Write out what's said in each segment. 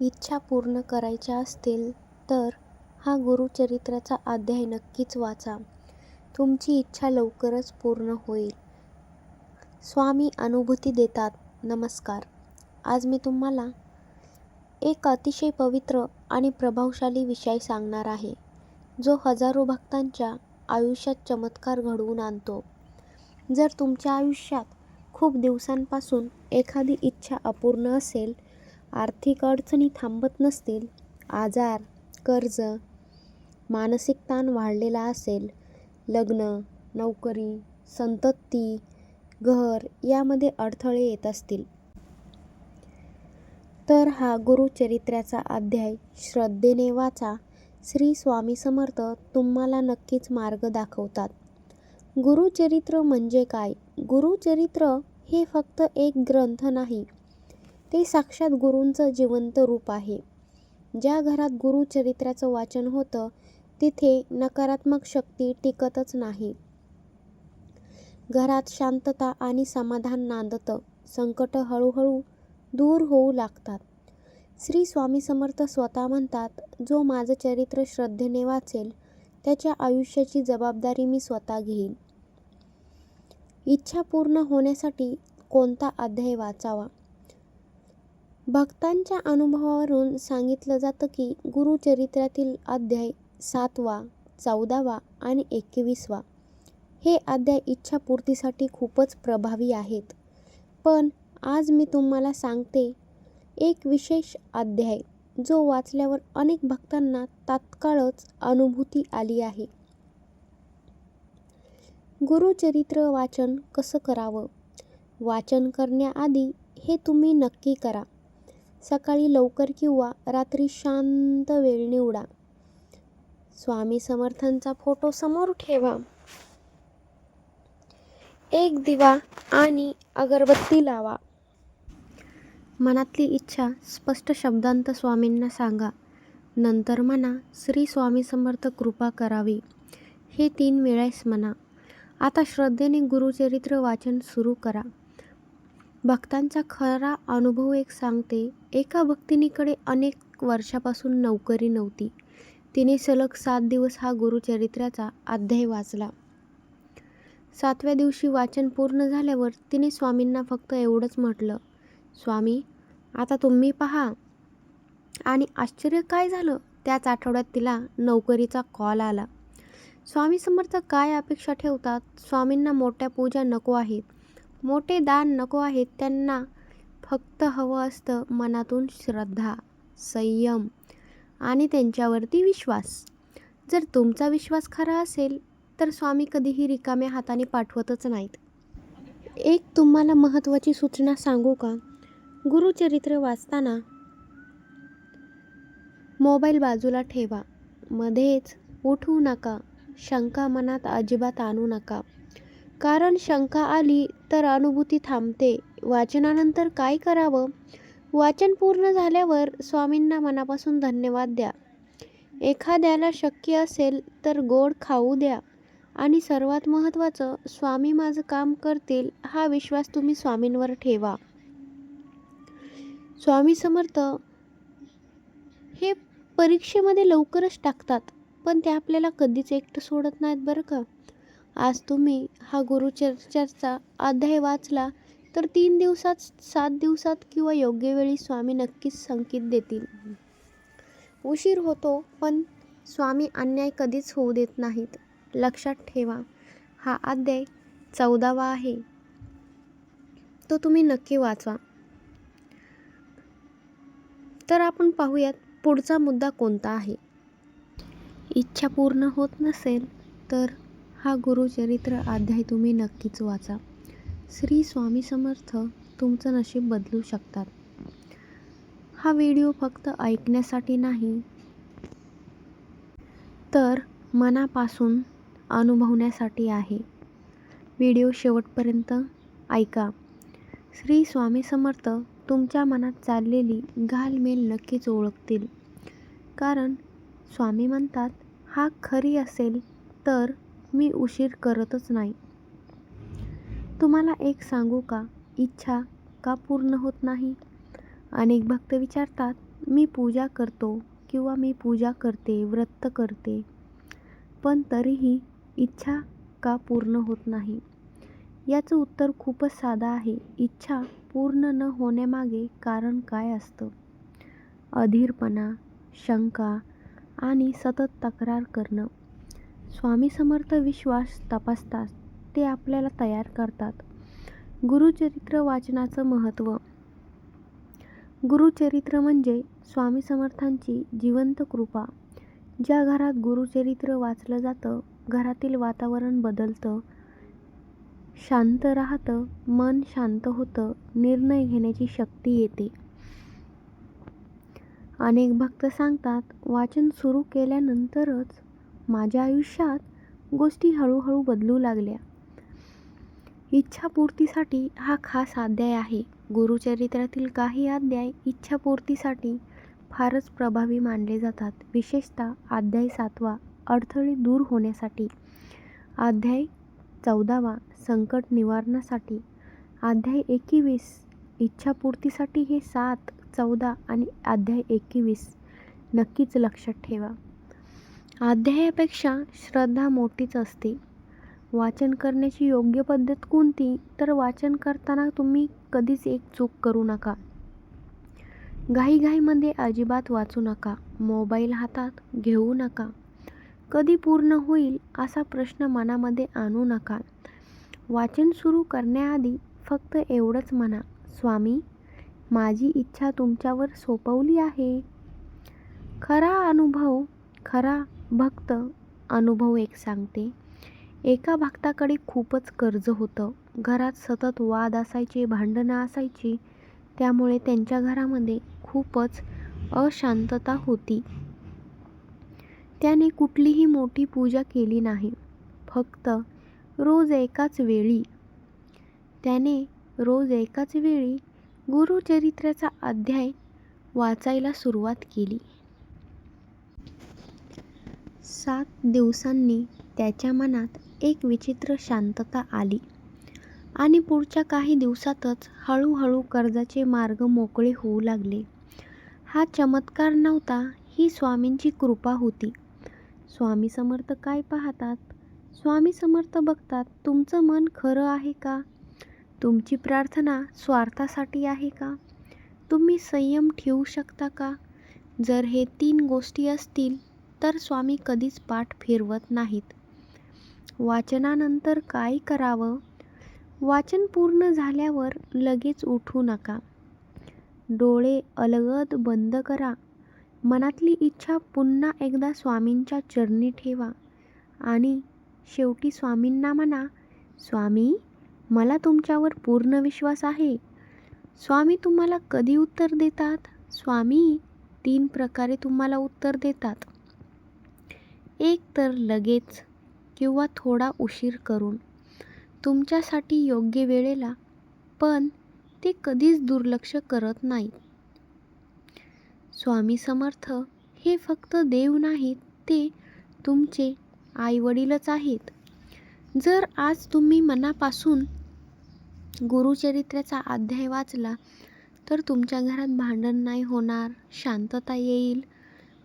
इच्छा पूर्ण करायच्या असतील तर हा गुरुचरित्राचा अध्याय नक्कीच वाचा. तुमची इच्छा लवकरच पूर्ण होईल. स्वामी अनुभूती देतात नमस्कार. आज मी तुम्हाला एक अतिशय पवित्र आणि प्रभावशाली विषय सांगणार आहे, जो हजारो भक्तांच्या आयुष्यात चमत्कार घडवून आणतो. जर तुमच्या आयुष्यात खूप दिवसांपासून एखादी इच्छा अपूर्ण असेल, आर्थिक अडचणी थांबत नसतील, आजार, कर्ज, मानसिक ताण वाढलेला असेल, लग्न, नोकरी, संतती, घर यामध्ये अडथळे येत असतील. तर हा गुरुचरित्राचा अध्याय श्रद्धेने वाचा. श्री स्वामी समर्थ तुम्हाला नक्कीच मार्ग दाखवतात. गुरुचरित्र म्हणजे काय? गुरुचरित्र हे फक्त एक ग्रंथ नाही, ते साक्षात गुरूंचं जिवंत रूप आहे. ज्या घरात गुरुचरित्राचं वाचन होतं, तिथे नकारात्मक शक्ती टिकतच नाही. घरात शांतता आणि समाधान नांदतं. संकटं हळूहळू दूर होऊ लागतात. श्री स्वामी समर्थ स्वतः म्हणतात, जो माझं चरित्र श्रद्धेने वाचेल, त्याच्या आयुष्याची जबाबदारी मी स्वतः घेईन. इच्छा पूर्ण होण्यासाठी कोणता अध्याय वाचावा? भक्तांच्या अनुभवावरून सांगितलं जातं की, गुरुचरित्रातील अध्याय सातवा, चौदावा आणि एकवीसवा हे अध्याय इच्छापूर्तीसाठी खूपच प्रभावी आहेत. पण आज मी तुम्हाला सांगते एक विशेष अध्याय, जो वाचल्यावर अनेक भक्तांना तात्काळच अनुभूती आली आहे. गुरुचरित्र वाचन कसं करावं? वाचन करण्याआधी हे तुम्ही नक्की करा. सकाळी लवकर किंवा रात्री शांत वेळ निवडा. स्वामी समर्थांचा फोटो समोर ठेवा. एक दिवा आणि अगरबत्ती लावा. मनातली इच्छा स्पष्ट शब्दांत स्वामींना सांगा. नंतर म्हणा, श्री स्वामी समर्थ कृपा करावी. हे तीन वेळेस म्हणा. आता श्रद्धेने गुरुचरित्र वाचन सुरू करा. भक्तांचा खरा अनुभव एक सांगते. एका भक्तिनीकडे अनेक वर्षापासून नोकरी नव्हती. तिने सलग सात दिवस हा गुरुचरित्राचा अध्याय वाचला. सातव्या दिवशी वाचन पूर्ण झाल्यावर तिने स्वामींना फक्त एवढंच म्हटलं, स्वामी, आता तुम्ही पहा. आणि आश्चर्य काय झालं, त्याच आठवड्यात तिला नोकरीचा कॉल आला. स्वामी समर्थ काय अपेक्षा ठेवतात? स्वामींना मोठ्या पूजा नको आहेत, मोठे दान नको आहेत. त्यांना फक्त हवं असतं मनातून श्रद्धा, संयम आणि त्यांच्यावरती विश्वास. जर तुमचा विश्वास खरा असेल, तर स्वामी कधीही रिकाम्या हाताने पाठवतच नाहीत. एक तुम्हाला महत्त्वाची सूचना सांगू का? गुरुचरित्र वाचताना मोबाईल बाजूला ठेवा. मध्येच उठवू नका. शंका मनात अजिबात आणू नका. कारण शंका आली तर अनुभूती थांबते. वाचनानंतर काय करावं? वाचन पूर्ण झाल्यावर स्वामींना मनापासून धन्यवाद द्या. एखाद्याला शक्य असेल तर गोड खाऊ द्या आणि सर्वात महत्त्वाचं, स्वामी माझं काम करतील हा विश्वास तुम्ही स्वामींवर ठेवा. स्वामी समर्थ हे परीक्षेमध्ये लवकरच टाकतात, पण ते आपल्याला कधीच एकटं सोडत नाहीत बरं का. आज तुम्ही हा गुरुचरित्राचा अध्याय वाचला तर तीन दिवसात, सात दिवसात किंवा योग्य वेळी स्वामी नक्कीच संकेत देतील. उशीर होतो, पण स्वामी अन्याय कधीच होऊ देत नाहीत. लक्षात ठेवा, हा अध्याय चौदावा आहे. तो तुम्ही नक्की वाचवा तर आपण पाहूयात पुढचा मुद्दा कोणता आहे. इच्छा पूर्ण होत नसेल, तर हा गुरुचरित्र अध्याय तुम्ही नक्कीच वाचा. श्री स्वामी समर्थ तुमचं नशीब बदलू शकतात. हा व्हिडिओ फक्त ऐकण्यासाठी नाही, तर मनापासून अनुभवण्यासाठी आहे. व्हिडिओ शेवटपर्यंत ऐका. श्री स्वामी समर्थ तुमच्या मनात चाललेली घालमेल नक्कीच ओळखतील. कारण स्वामी म्हणतात, हा खरी असेल तर मी उशीर करतच नाही. तुम्हाला एक सांगू का? इच्छा का पूर्ण होत नाही? अनेक भक्त विचारतात, मी पूजा करतो किंवा मी पूजा करते व्रत करते पण तरीही इच्छा का पूर्ण होत नाही याचं उत्तर खूपच साधं आहे इच्छा पूर्ण न होण्यामागे कारण काय असतं अधीरपणा शंका आणि सतत तक्रार करणं स्वामी समर्थ विश्वास तपासतात ते आपल्याला तयार करतात. गुरुचरित्र वाचनाचं महत्त्व. गुरुचरित्र म्हणजे स्वामी समर्थांची जिवंत कृपा. ज्या घरात गुरुचरित्र वाचलं जातं घरातील वातावरण बदलतं शांत राहतं मन शांत होतं निर्णय घेण्याची शक्ती येते. अनेक भक्त सांगतात वाचन सुरू केल्यानंतरच माझ्या आयुष्यात गोष्टी हळूहळू बदलू लागल्या. इच्छापूर्तीसाठी हा खास अध्याय आहे. गुरुचरित्रातील काही अध्याय इच्छापूर्तीसाठी फारच प्रभावी मानले जातात. विशेषतः अध्याय सातवा अडथळे दूर होण्यासाठी. अध्याय चौदावा संकट निवारणासाठी. अध्याय एकवीस इच्छापूर्तीसाठी हे सात चौदा आणि अध्याय एकवीस नक्कीच लक्षात ठेवा. अध्यायापेक्षा श्रद्धा मोठीच असते. वाचन करण्याची योग्य पद्धत कोणती? तर वाचन करताना तुम्ही कधीच एक चूक करू नका. घाईघाईमध्ये अजिबात वाचू नका. मोबाईल हातात घेऊ नका. कधी पूर्ण होईल असा प्रश्न मनामध्ये आणू नका. वाचन सुरू करण्याआधी फक्त एवढंच म्हणा स्वामी माझी इच्छा तुमच्यावर सोपवली आहे. खरा अनुभव खरा भक्त अनुभव एक सांगते. एका भक्ताकडे खूपच कर्ज होतं. घरात सतत वाद असायचे भांडणं असायची. त्यामुळे त्यांच्या घरामध्ये खूपच अशांतता होती. त्याने कुठलीही मोठी पूजा केली नाही. फक्त रोज एकाच वेळी. त्याने रोज एकाच वेळी गुरुचरित्राचा अध्याय वाचायला सुरुवात केली. सात दिवसांनी त्याच्या मनात एक विचित्र शांतता आली. आणि पुढच्या काही दिवसातच हळूहळू कर्जाचे मार्ग मोकळे होऊ लागले. हा चमत्कार नव्हता ही स्वामींची कृपा होती. स्वामी समर्थ काय पाहतात? स्वामी समर्थ बघतात तुमचं मन खरं आहे का? तुमची प्रार्थना स्वार्थासाठी आहे का? तुम्ही संयम ठेवू शकता का? जर हे तीन गोष्टी असतील तर स्वामी कधीच पाठ फिरवत नाहीत. वाचनानंतर काय करावं? वाचन पूर्ण झाल्यावर लगेच उठू नका. डोळे अलगद बंद करा. मनातली इच्छा पुन्हा एकदा स्वामींच्या चरणी ठेवा. आणि शेवटी स्वामींना म्हणा स्वामी मला तुमच्यावर पूर्ण विश्वास आहे. स्वामी तुम्हाला कधी उत्तर देतात? स्वामी तीन प्रकारे तुम्हाला उत्तर देतात. एक तर लगेच किंवा थोडा उशीर करून तुमच्यासाठी योग्य वेळेला पण ते कधीच दुर्लक्ष करत नाही स्वामी समर्थ हे फक्त देव नाहीत ते तुमचे आईवडीलच आहेत. जर आज तुम्ही मनापासून गुरुचरित्राचा अध्याय वाचला तर तुमच्या घरात भांडण नाही होणार शांतता येईल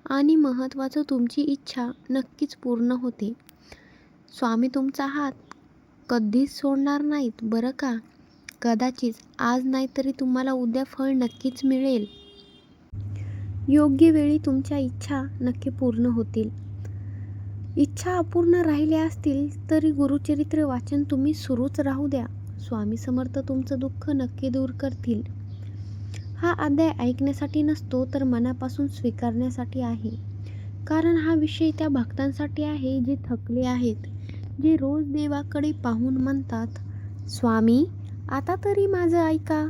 आणि महत्त्वाचं तुमची इच्छा नक्कीच पूर्ण होते. स्वामी तुमचा हात कधीच सोडणार नाहीत बरं का? कदाचित आज नाही तरी तुम्हाला उद्या फळ नक्कीच मिळेल. योग्य वेळी तुमच्या इच्छा नक्की पूर्ण होतील. इच्छा अपूर्ण राहिल्या असतील तरी गुरुचरित्र वाचन तुम्ही सुरूच राहू द्या. स्वामी समर्थ तुमचं दुःख नक्की दूर करतील. हा अध्याय ऐकण्यासाठी नसतो तर मनापासून स्वीकारण्यासाठी आहे. कारण हा विषय त्या भक्तांसाठी आहे जे थकले आहेत जे रोज देवाकडे पाहून म्हणतात स्वामी आता तरी माझं ऐका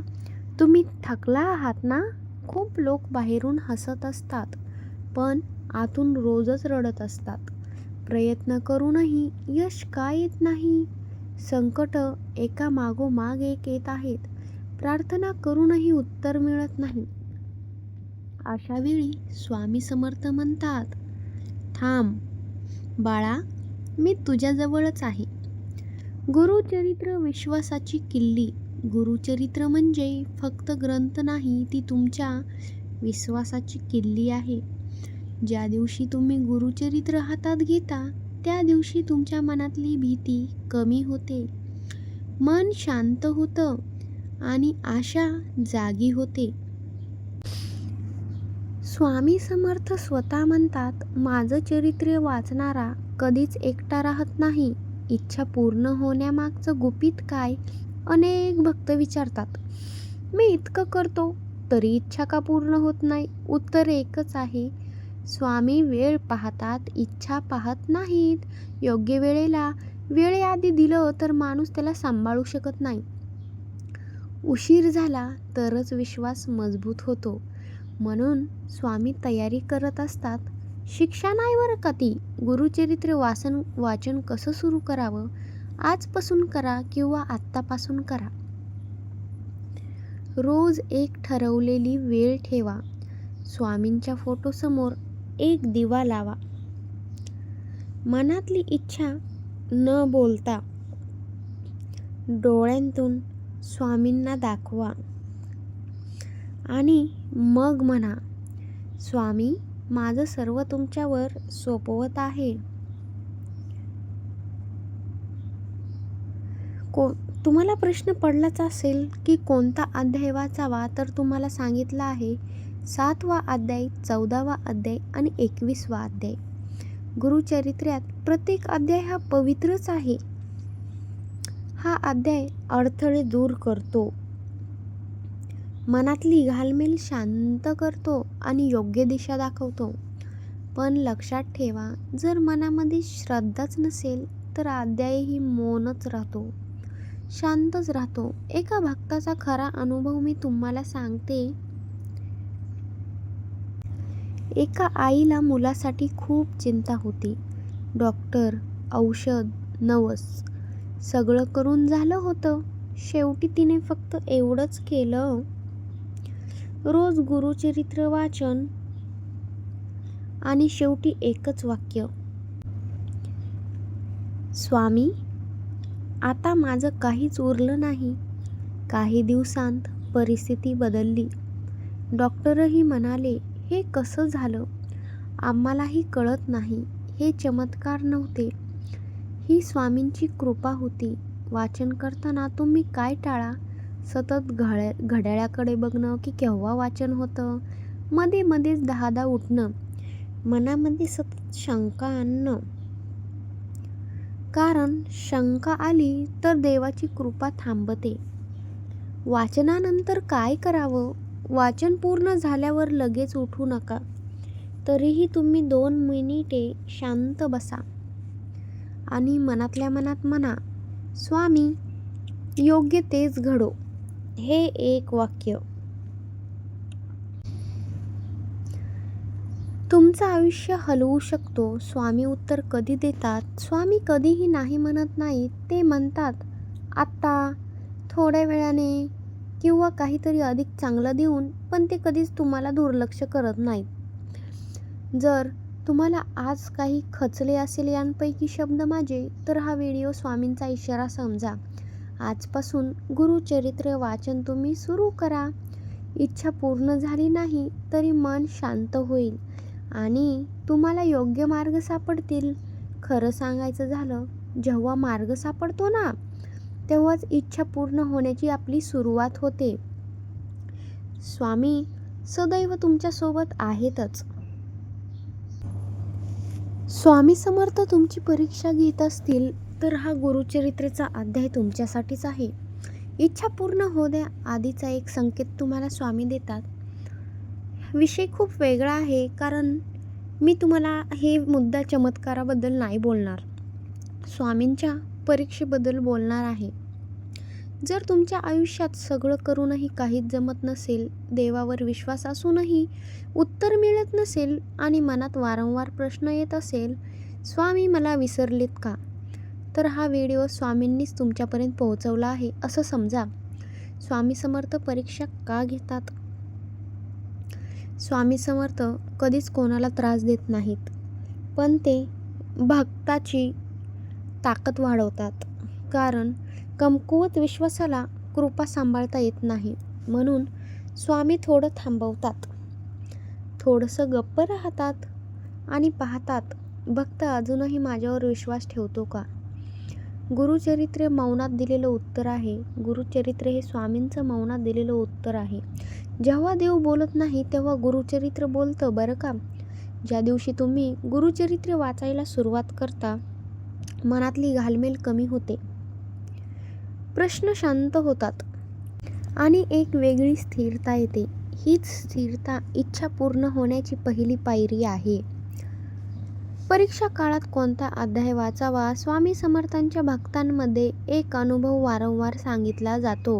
तुम्ही थकला आहात ना? खूप लोक बाहेरून हसत असतात पण आतून रोजच रडत असतात. प्रयत्न करूनही यश का येत नाही? संकट एका मागोमाग एक येत आहेत. प्रार्थना करूनही उत्तर मिळत नाही. अशा वेळी स्वामी समर्थ म्हणतात थांब बाळा मी तुझ्याजवळच आहे. गुरुचरित्र विश्वासाची किल्ली गुरुचरित्र म्हणजे फक्त ग्रंथ नाही ती तुमच्या विश्वासाची किल्ली आहे. ज्या दिवशी तुम्ही गुरुचरित्र हातात घेता त्या दिवशी तुमच्या मनातली भीती कमी होते. मन शांत होतं आणि आशा जागी होते. स्वामी समर्थ स्वतः म्हणतात माझं चरित्र वाचणारा कधीच एकटा राहत नाही. इच्छा पूर्ण होण्यामागचं गुपित काय? अनेक भक्त विचारतात. मी इतकं करतो तरी इच्छा का पूर्ण होत नाही? उत्तर एकच आहे. स्वामी वेळ पाहतात इच्छा पाहत नाहीत. योग्य वेळेला वेळेआधी दिलं तर माणूस त्याला सांभाळू शकत नाही. उशीर झाला तरच विश्वास मजबूत होतो. म्हणून स्वामी तयारी करत असतात. शिक्षा नाही बरं का ती? गुरुचरित्र वाचन वाचन कसं सुरू करावं? आजपासून करा किंवा आत्तापासून करा. रोज एक ठरवलेली वेळ ठेवा. स्वामींच्या फोटोसमोर एक दिवा लावा. मनातली इच्छा न बोलता डोळ्यांतून स्वामींना दाखवा. आणि मग म्हणा स्वामी माझं सर्व तुमच्यावर सोपवत आहे. को तुम्हाला प्रश्न पडलाच असेल की कोणता अध्याय वाचावा तर तुम्हाला सांगितलं आहे सातवा अध्याय चौदावा अध्याय आणि एकवीसवा अध्याय. गुरुचरित्र्यात प्रत्येक अध्याय हा पवित्रच आहे. हा अध्याय अडथळे दूर करतो. मनातली घालमेल शांत करतो आणि योग्य दिशा दाखवतो. पण लक्षात ठेवा जर मनामध्ये श्रद्धाच नसेल तर अध्यायही मौनच राहतो. शांतच राहतो. एका भक्ताचा खरा अनुभव मी तुम्हाला सांगते. एका आईला मुलासाठी खूप चिंता होती. डॉक्टर औषध नवस सगळं करून झालं होतं. शेवटी तिने फक्त एवढंच केलं. रोज गुरुचरित्र वाचन आणि शेवटी एकच वाक्य. स्वामी आता माझं काहीच उरलं नाही. काही दिवसांत परिस्थिती बदलली. डॉक्टरही म्हणाले हे कसं झालं? आम्हालाही कळत नाही. हे चमत्कार नव्हते. ही स्वामींची कृपा होती. वाचन करताना तुम्ही काय टाळा? सतत घड्या घड्याळाकडे बघणं की केव्हा वाचन होतं? मध्ये मध्येच दहादा उठणं. मनामध्ये सतत शंका आणणं. कारण शंका आली तर देवाची कृपा थांबते. वाचनानंतर काय करावं? वाचन पूर्ण झाल्यावर लगेच उठू नका. तरीही तुम्ही दोन मिनिटे शांत बसा. आणि मनातल्या मनात म्हणा स्वामी योग्य तेच घडो. हे एक वाक्य. तुमचं आयुष्य हलवू शकतो. स्वामी उत्तर कधी देतात? स्वामी कधीही नाही म्हणत नाही ते म्हणतात आत्ता थोड्या वेळाने किंवा काहीतरी अधिक चांगलं देऊन पण ते कधीच तुम्हाला दुर्लक्ष करत नाहीत. जर तुम्हाला आज काही खचले असेल यांपैकी शब्द माझे तर हा व्हिडिओ स्वामींचा इशारा समजा. आजपासून गुरुचरित्र वाचन तुम्ही सुरू करा. इच्छा पूर्ण झाली नाही तरी मन शांत होईल. आणि तुम्हाला योग्य मार्ग सापडतील. खरं सांगायचं झालं जेव्हा मार्ग सापडतो ना तेव्हाच इच्छा पूर्ण होण्याची आपली सुरुवात होते. स्वामी सदैव तुमच्यासोबत आहेतच. स्वामी समर्थ तुमची परीक्षा घेत असतील तर हा गुरुचरित्रेचा अध्याय तुमच्यासाठीच आहे. इच्छा पूर्ण हो द्या आधीचा एक संकेत तुम्हाला स्वामी देतात. विषय खूप वेगळा आहे कारण मी तुम्हाला हे मुद्दा चमत्काराबद्दल नाही बोलणार. स्वामींच्या परीक्षेबद्दल बोलणार आहे. जर तुमच्या आयुष्यात सगळं करूनही काहीच जमत नसेल देवावर विश्वास असूनही उत्तर मिळत नसेल आणि मनात वारंवार प्रश्न येत असेल स्वामी मला विसरलेत का? तर हा व्हिडिओ स्वामींनीच तुमच्यापर्यंत पोहोचवला आहे असं समजा. स्वामी समर्थ परीक्षा का घेतात? स्वामी समर्थ कधीच कोणाला त्रास देत नाहीत पण ते भक्ताची ताकद वाढवतात. कारण कमकुवत विश्वासाला कृपा सांभाळता येत नाही. म्हणून स्वामी थोडं थांबवतात. थोडंसं गप्प राहतात आणि पाहतात भक्त अजूनही माझ्यावर विश्वास ठेवतो का? गुरुचरित्र मौनात दिलेलं उत्तर आहे. गुरुचरित्र हे स्वामींचं मौनात दिलेलं उत्तर आहे. जेव्हा देव बोलत नाही तेव्हा गुरुचरित्र बोलतं बरं का? ज्या दिवशी तुम्ही गुरुचरित्र वाचायला सुरुवात करता मनातली घालमेल कमी होते. प्रश्न शांत होतात. आणि एक वेगळी स्थिरता येते. हीच स्थिरता इच्छा पूर्ण होण्याची पहिली पायरी आहे. परीक्षा काळात कोणता अध्याय वाचावा स्वामी समर्थांच्या भक्तांमध्ये एक अनुभव वारंवार सांगितला जातो.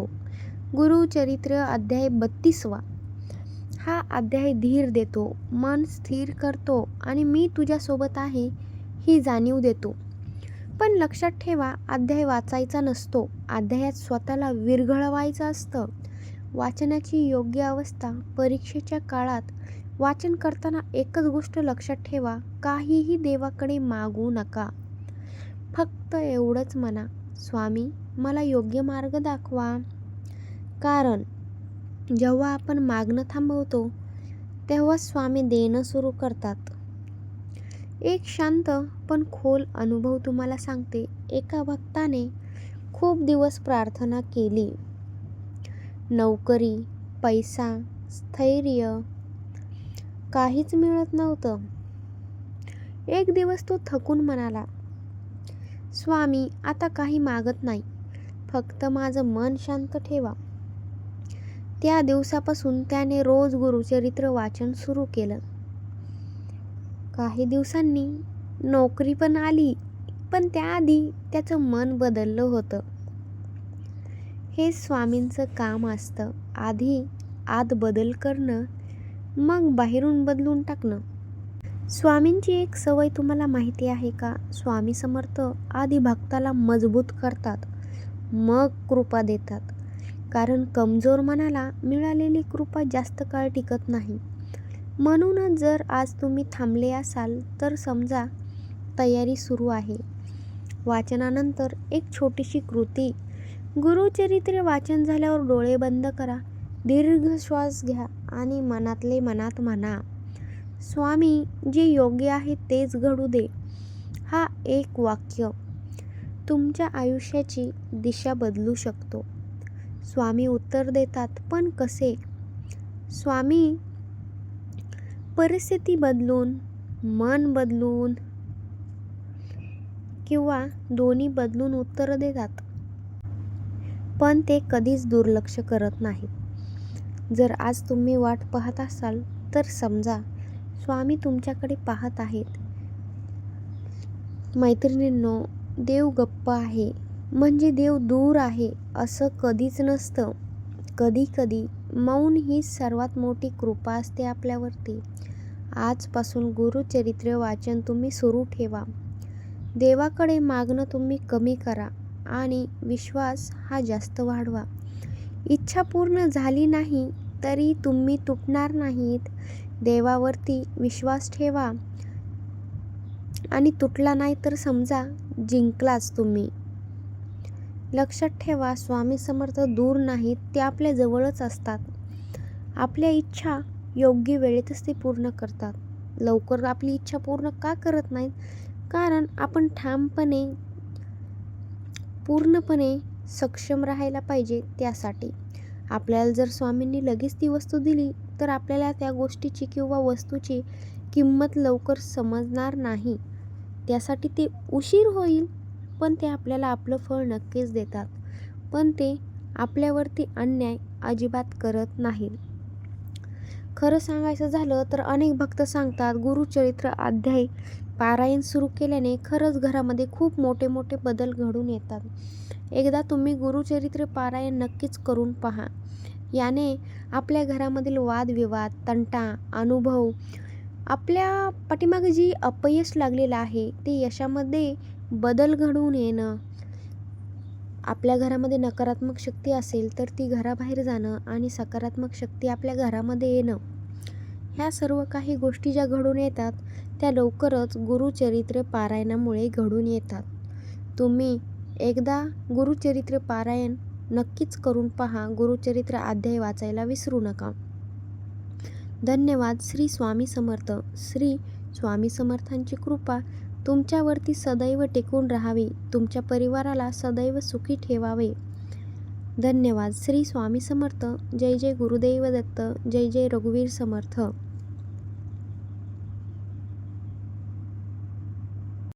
गुरुचरित्र अध्याय बत्तीसवा. हा अध्याय धीर देतो मन स्थिर करतो आणि मी तुझ्यासोबत आहे ही जाणीव देतो. पण लक्षात ठेवा अध्याय वाचायचा नसतो. अध्यायात स्वतःला विरघळवायचं असतं. वाचनाची योग्य अवस्था परीक्षेच्या काळात वाचन करताना एकच गोष्ट लक्षात ठेवा काहीही देवाकडे मागू नका. फक्त एवढंच म्हणा स्वामी मला योग्य मार्ग दाखवा. कारण जेव्हा आपण मागणं थांबवतो तेव्हा स्वामी देणं सुरू करतात. एक शांत पण खोल अनुभव तुम्हाला सांगते. एका भक्ताने खूप दिवस प्रार्थना केली. नोकरी पैसा स्थैर्य काहीच मिळत नव्हतं. एक दिवस तो थकून म्हणाला स्वामी आता काही मागत नाही. फक्त माझं मन शांत ठेवा. त्या दिवसापासून त्याने रोज गुरुचरित्र वाचन सुरू केलं. काही दिवसांनी नोकरी पण आली पण त्याआधी त्याचं मन बदललं होतं. हे स्वामींचं काम असतं. आधी आत बदल करणं मग बाहेरून बदलून टाकणं. स्वामींची एक सवय तुम्हाला माहिती आहे का? स्वामी समर्थ आधी भक्ताला मजबूत करतात मग कृपा देतात. कारण कमजोर मनाला मिळालेली कृपा जास्त काळ टिकत नाही. म्हणूनच जर आज तुम्ही थांबले असाल तर समजा तयारी सुरू आहे. वाचनानंतर एक छोटीशी कृती. गुरुचरित्र वाचन झाल्यावर डोळे बंद करा दीर्घ श्वास घ्या आणि मनातले मनात म्हणा स्वामी जे योग्य आहे तेच घडू दे. हा एक वाक्य तुमच्या आयुष्याची दिशा बदलू शकतो. स्वामी उत्तर देतात पण कसे? स्वामी परिस्थिती बदलून मन बदलून किंवा दोन्ही बदलून उत्तर देतात. पण ते कधीच दुर्लक्ष करत नाहीत. जर आज तुम्ही वाट पाहत असाल तर समजा स्वामी तुमच्याकडे पाहत आहेत. मैत्रिणींनो देव गप्प आहे. म्हणजे देव दूर आहे असं कधीच नसतं. कधी कधी मौन ही सर्वात मोठी कृपा असते आपल्यावरती. आजपासून गुरुचरित्र वाचन तुम्ही सुरू ठेवा. देवाकडे मागणं तुम्ही कमी करा आणि विश्वास हा जास्त वाढवा. इच्छा पूर्ण झाली नाही तरी तुम्ही तुटणार नाहीत. देवावरती विश्वास ठेवा. आणि तुटला नाही तर समजा जिंकलाच तुम्ही. लक्षात ठेवा स्वामी समर्थ दूर नाहीत ते आपल्या जवळच असतात. आपल्या इच्छा योग्य वेळेतच ते पूर्ण करतात. लवकर आपली इच्छा पूर्ण का करत नाहीत? कारण आपण ठामपणे पूर्णपणे सक्षम राहायला पाहिजे त्यासाठी. आपल्याला जर स्वामींनी लगेच ती वस्तू दिली तर आपल्याला त्या गोष्टीची किंवा वस्तूची किंमत लवकर समजणार नाही. त्यासाठी ते उशीर होईल. पण ते आपल्याला आपलं फळ नक्कीच देतात. पण ते आपल्यावरती अन्याय अजिबात करत नाहीत. खरं सांगायचं झालं तर अनेक भक्त सांगतात गुरुचरित्र अध्याय पारायण सुरू केल्याने खरंच घरामध्ये खूप मोठे मोठे बदल घडून येतात. एकदा तुम्ही गुरुचरित्र पारायण नक्कीच करून पहा. याने आपल्या घरामधील वादविवाद तंटा अनुभव आपल्या पाठीमागे जी अपयश लागलेलं आहे ते यशामध्ये बदल घडवून येणं. आपल्या घरामध्ये नकारात्मक शक्ती असेल तर ती घराबाहेर जाणं आणि सकारात्मक शक्ती आपल्या घरामध्ये येणं. ह्या सर्व काही गोष्टी ज्या घडून येतात त्या लवकरच गुरुचरित्र पारायणामुळे घडून येतात. तुम्ही एकदा गुरुचरित्र पारायण नक्कीच करून पहा गुरुचरित्र अध्याय वाचायला विसरू नका. धन्यवाद श्री स्वामी समर्थ. श्री स्वामी समर्थांची कृपा तुमच्यावरती सदैव टिकून राहावे. तुमच्या परिवाराला सदैव सुखी ठेवावे. धन्यवाद. श्री स्वामी समर्थ. जय जय गुरुदेव दत्त. जय जय रघुवीर समर्थ.